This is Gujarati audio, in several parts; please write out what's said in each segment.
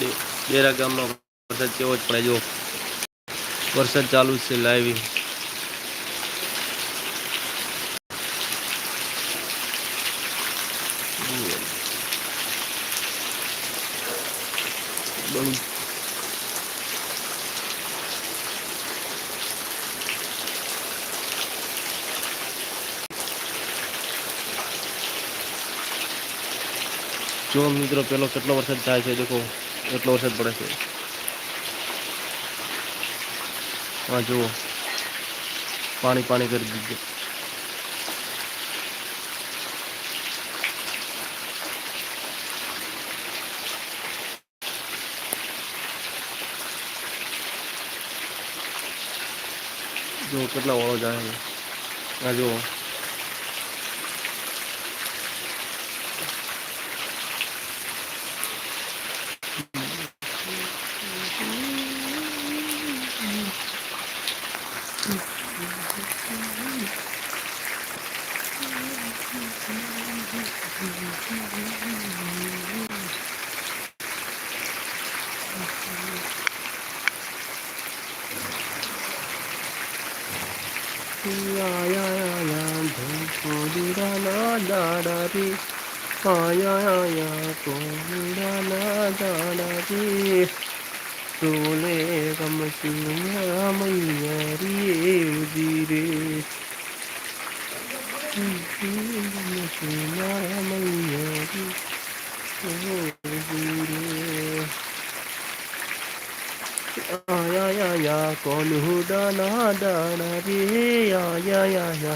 ડેરા ગામમાં વરસાદ કેવો જ પડે જો વરસાદ ચાલુ જ છે લાઈવ બહુ જો મિત્રો પેલો કેટલો વરસાદ થાય છે દેખો એટલો વરસાદ પડે છે હા જુઓ પાણી પાણી કરી દીધું જો કેટલા વાળો જાય છે આ જુઓ ya ya ya ya do do da da da da आया आया कोई सोले कम सिंह मैया रे उदीरे मैया रे आया आया कौन हुडाना डाना रे आया आया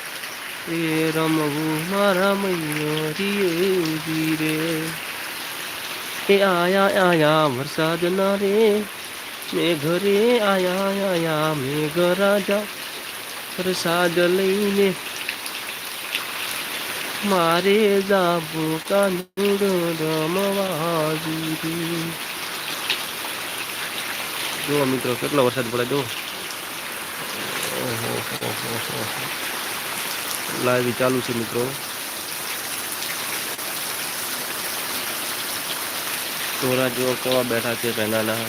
એ રમવું મારા મૈયરી ઉજી રે એ આયા આયા વરસાદ ના રે, મે ઘરે આયા આયા મેં રાજા, પ્રસાદ લઈને મારે જાબુ કાનુડ રમવાજી જુઓ મિત્રો, કેટલો વરસાદ પડે જો લાઈવ ચાલુ છે મિત્રો તોરા જેવો કેવા બેઠા છે પહેલાના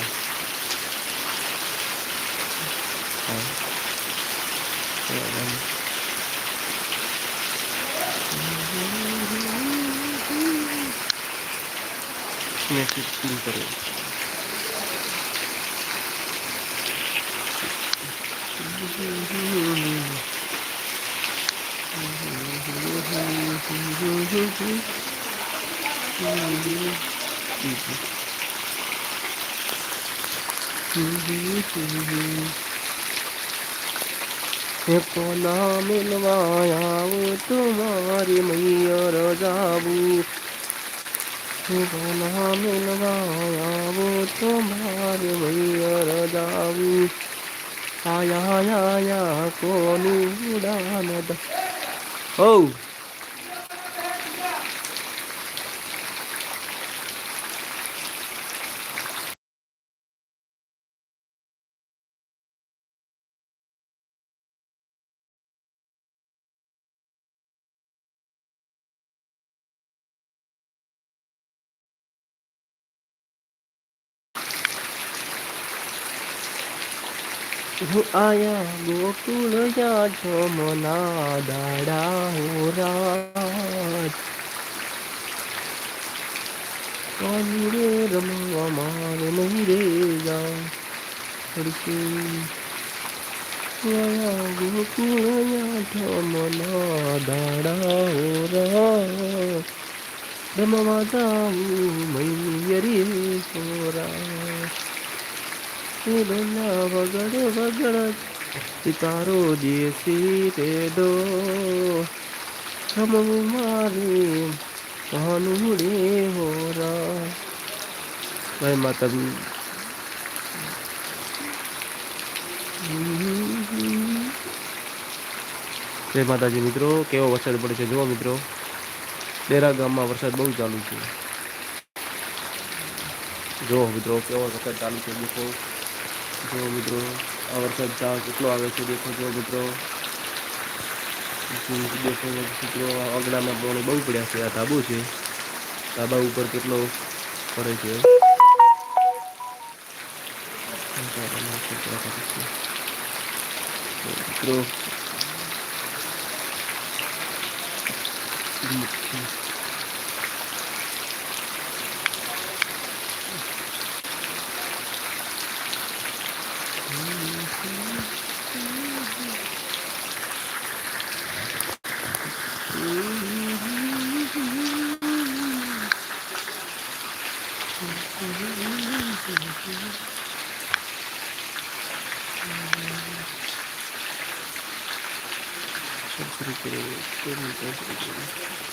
મેસેજ પિન કરો કોના મિલવા આવું તુમારી મૈયર જાવું. કોના મિલવા આવું તુમારી મૈયર જાવું. આયા આયા કોનું ઉડાન ઓ હું આયા ગોકુળ યા જમના દાડા હો રાત. કોની રે રમવા મારે નહીં રે જા ફરકે આયા ગોકુળ યા જમના દાડા હો રાત. રમવા જાઉં મૈયરી સોરા. બેના વગડ વગડ સિતારો દેશી રે દો રમવું મારી કાનુડે હોરા ભાઈ માતા જય માતાજી મિત્રો, કેવો વરસાદ પડે છે જુઓ મિત્રો. ડેરા ગામમાં વરસાદ બહુ ચાલુ છે. જુઓ મિત્રો, કેવો વરસાદ ચાલુ છે, દેખો. જુઓ મિત્રો, આ વરસાદ ચા કેટલો આવે છે, દેખો જો મિત્રો. દેખો મિત્રો અગડામાં પાણી બહુ પડ્યા છે, આ ધાબુ છે. ધાબા ઉપર કેટલો પડે છે. મિત્રો. Gracias.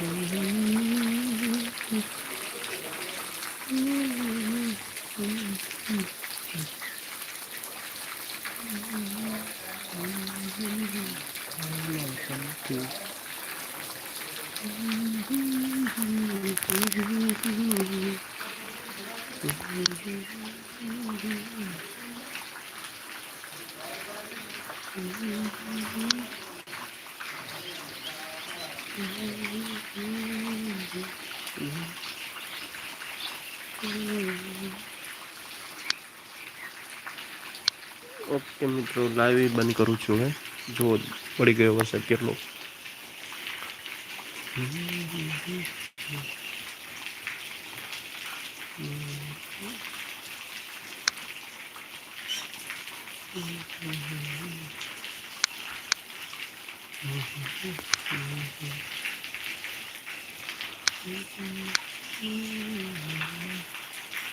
Mm-hmm. Mm-hmm. ઓકે મિત્રો લાઈવ બંધ કરું છું હવે જો પડી ગયો વરસાદ કેટલો Mm-hmm.